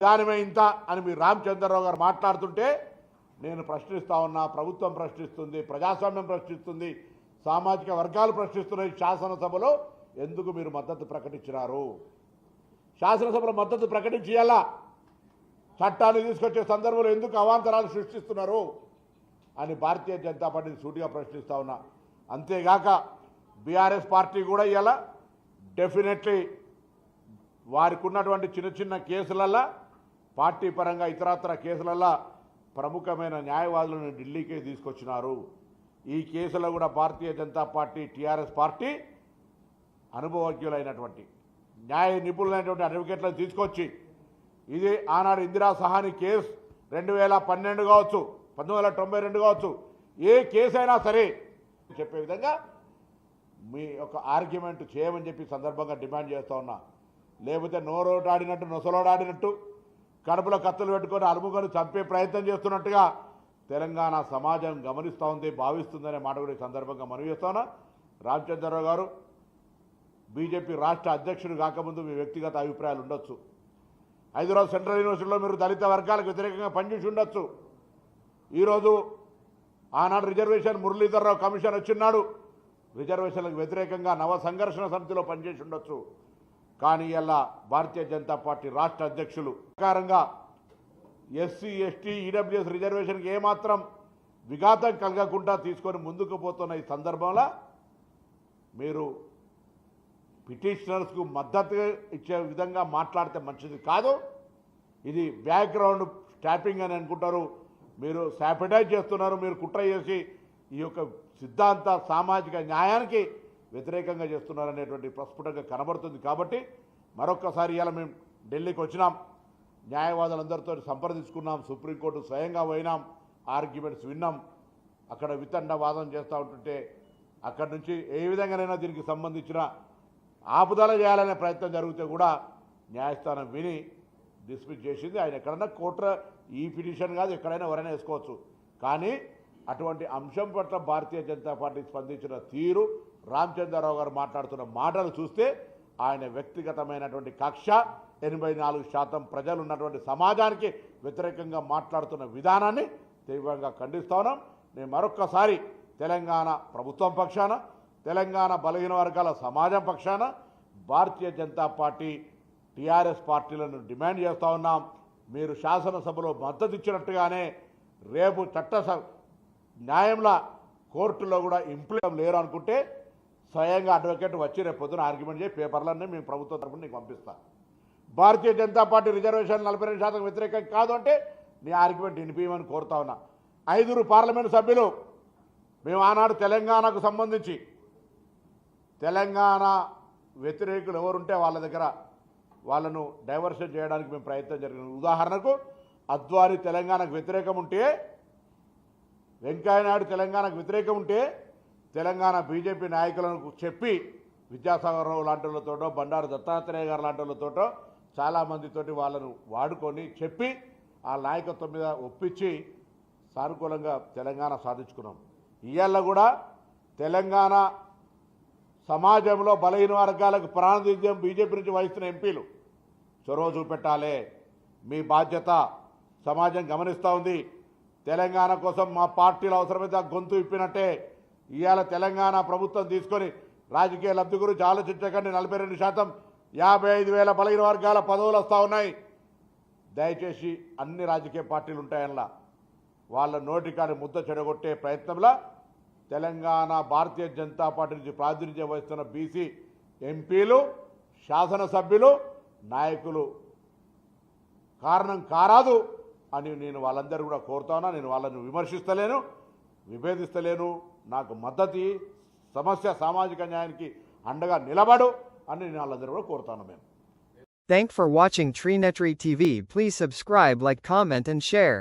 దానిమే ఇంత అని మీ రామచంద్రరావు గారు మాట్లాడుతుంటే నేను ప్రశ్నిస్తా ఉన్నా ప్రభుత్వం ప్రశ్నిస్తుంది ప్రజాస్వామ్యం ప్రశ్నిస్తుంది సామాజిక వర్గాలు ప్రశ్నిస్తున్నాయి శాసనసభలో ఎందుకు మీరు మద్దతు ప్రకటించినారు? శాసనసభలో మద్దతు ప్రకటించేయాలా? చట్టాన్ని తీసుకొచ్చే సందర్భంలో ఎందుకు అవాంతరాలు సృష్టిస్తున్నారు? అని భారతీయ జనతా పార్టీని సూటిగా ప్రశ్నిస్తా ఉన్నా. అంతేగాక బీఆర్ఎస్ పార్టీ కూడా ఇలా డెఫినెట్లీ వారికి ఉన్నటువంటి చిన్న చిన్న కేసులల్లా పార్టీ పరంగా ఇతరత్ర కేసులలో ప్రముఖమైన న్యాయవాదులను ఢిల్లీకే తీసుకొచ్చినారు. ఈ కేసులో కూడా Bharatiya Janata party TRS party అనుభవజ్ఞులైనటువంటి న్యాయ నిపుణులైనటువంటి అడ్వకేట్లను తీసుకొచ్చి ఇది ఆనాడు ఇందిరా సహాని కేసు రెండు వేల పన్నెండు కావచ్చు పంతొమ్మిది వందల తొంభై రెండు కావచ్చు ఏ కేసు అయినా సరే చెప్పే విధంగా మీ యొక్క ఆర్గ్యుమెంట్ చేయమని చెప్పి సందర్భంగా డిమాండ్ చేస్తూ ఉన్నా. లేకపోతే నోరోటాడినట్టు నొసలోడాడినట్టు కడుపులో కత్తులు పెట్టుకొని అలుముకొని చంపే ప్రయత్నం చేస్తున్నట్టుగా తెలంగాణ సమాజం గమనిస్తూ ఉంది భావిస్తుందనే మాట కూడా ఈ సందర్భంగా మనవి చేస్తాను. రామచంద్రరావు గారు బీజేపీ రాష్ట్ర అధ్యక్షుడు కాకముందు మీ వ్యక్తిగత అభిప్రాయాలు ఉండొచ్చు. హైదరాబాద్ సెంట్రల్ యూనివర్సిటీలో మీరు దళిత వర్గాలకు వ్యతిరేకంగా పనిచేసి ఉండొచ్చు. ఈరోజు ఆనాడు రిజర్వేషన్ మురళీధర్రావు కమిషన్ వచ్చిన్నాడు రిజర్వేషన్లకు వ్యతిరేకంగా నవ సంఘర్షణ సమితిలో పనిచేసి ఉండొచ్చు. కానీ ఇలా భారతీయ జనతా పార్టీ రాష్ట్ర అధ్యక్షులు ప్రకారంగా ఎస్సీ ఎస్టీ ఈడబ్ల్యూఎస్ రిజర్వేషన్కి ఏమాత్రం విఘాతం కలగకుండా తీసుకొని ముందుకు పోతున్న ఈ సందర్భంలో మీరు పిటిషనర్స్కు మద్దతు ఇచ్చే విధంగా మాట్లాడితే మంచిది కాదు. ఇది బ్యాక్గ్రౌండ్ స్టాపింగ్ అని అనుకుంటారు. మీరు శాపిటైజ్ చేస్తున్నారు. మీరు కుట్ర చేసి ఈ యొక్క సిద్ధాంత సామాజిక న్యాయానికి వ్యతిరేకంగా చేస్తున్నారనేటువంటి ప్రస్ఫుటంగా కనబడుతుంది కాబట్టి మరొక్కసారి ఇలా మేము ఢిల్లీకి వచ్చినాం. న్యాయవాదులందరితో సంప్రదించుకున్నాం. సుప్రీంకోర్టు స్వయంగా పోయినాం. ఆర్గ్యుమెంట్స్ విన్నాం. అక్కడ వితండ వాదం చేస్తూ ఉంటుంటే అక్కడి నుంచి ఏ విధంగానైనా దీనికి సంబంధించిన ఆపుదల చేయాలనే ప్రయత్నం జరిగితే కూడా న్యాయస్థానం విని డిస్మిస్ చేసింది. ఆయన ఎక్కడైనా కోర్టు ఈ పిటిషన్ కాదు ఎక్కడైనా ఎవరైనా వేసుకోవచ్చు. కానీ అటువంటి అంశం పట్ల భారతీయ జనతా పార్టీ స్పందించిన తీరు రామచంద్రరావు గారు మాట్లాడుతున్న మాటలు చూస్తే ఆయన వ్యక్తిగతమైనటువంటి కక్ష ఎనభై నాలుగు శాతం ప్రజలు ఉన్నటువంటి సమాజానికి వ్యతిరేకంగా మాట్లాడుతున్న విధానాన్ని తీవ్రంగా ఖండిస్తా ఉన్నాం. నేను మరొక్కసారి తెలంగాణ ప్రభుత్వం పక్షాన తెలంగాణ బలహీన వర్గాల సమాజం పక్షాన భారతీయ జనతా పార్టీ టీఆర్ఎస్ పార్టీలను డిమాండ్ చేస్తూ ఉన్నాం. మీరు శాసనసభలో మద్దతు ఇచ్చినట్టుగానే రేపు చట్ట న్యాయంలో కోర్టులో కూడా ఇంప్లిమెంట్ లేరు అనుకుంటే స్వయంగా అడ్వకేట్ వచ్చి రేపు పొద్దున ఆర్గ్యుమెంట్ చేసి పేపర్లన్నీ మేము ప్రభుత్వం తరఫున నీకు పంపిస్తాను భారతీయ జనతా పార్టీ రిజర్వేషన్ నలభై రెండు శాతం వ్యతిరేకం కాదు అంటే నీ ఆర్గ్యుమెంట్ వినిపించమని కోరుతా ఉన్నా. ఐదుగురు పార్లమెంటు సభ్యులు మేము ఆనాడు తెలంగాణకు సంబంధించి తెలంగాణ వ్యతిరేకులు ఎవరుంటే వాళ్ళ దగ్గర వాళ్ళను డైవర్షన్ చేయడానికి మేము ప్రయత్నం జరిగింది. ఉదాహరణకు అద్వారి తెలంగాణకు వ్యతిరేకం ఉంటే వెంకయ్యనాయుడు తెలంగాణకు వ్యతిరేకం ఉంటే తెలంగాణ బీజేపీ నాయకులను చెప్పి విద్యాసాగర్ రావు లాంటి వాళ్ళతోటో బండారు దత్తాత్రేయ గారు లాంటి వాళ్ళతోటో చాలామందితోటి వాళ్ళను వాడుకొని చెప్పి ఆ నాయకత్వం మీద ఒప్పించి సానుకూలంగా తెలంగాణ సాధించుకున్నాం. ఇవాళ కూడా తెలంగాణ సమాజంలో బలహీన వర్గాలకు ప్రాతినిధ్యం బీజేపీ నుంచి వహిస్తున్న ఎంపీలు. చొరవ చూపెట్టాలి. మీ బాధ్యత సమాజం గమనిస్తూ ఉంది. తెలంగాణ కోసం మా పార్టీలు అవసరమైతే గొంతు ఇప్పినట్టే ఇవాళ తెలంగాణ ప్రభుత్వం తీసుకొని రాజకీయ లబ్ధి గురించి ఆలోచించకండి. నలభై రెండు శాతం యాభై ఐదు వేల బలహీన వర్గాల పదవులు వస్తూ ఉన్నాయి. దయచేసి అన్ని రాజకీయ పార్టీలు ఉంటాయల్లా వాళ్ళ నోటికాని ముద్ద చెడగొట్టే ప్రయత్నంలో తెలంగాణ భారతీయ జనతా పార్టీ నుంచి ప్రాతినిధ్యం వహిస్తున్న బీసీ ఎంపీలు శాసనసభ్యులు నాయకులు. కారణం కారాదు అని నేను వాళ్ళందరూ కూడా కోరుతా నేను వాళ్ళని విమర్శిస్తలేను విభేదిస్తలేను. నాకు మద్దతు ఇయ్యి, సమస్య సామాజిక న్యాయానికి అండగా నిలబడు అని నేను వాళ్ళందరూ కూడా కోరుతాను మేము Thank for watching Treenetry TV. Please subscribe, like, comment and share.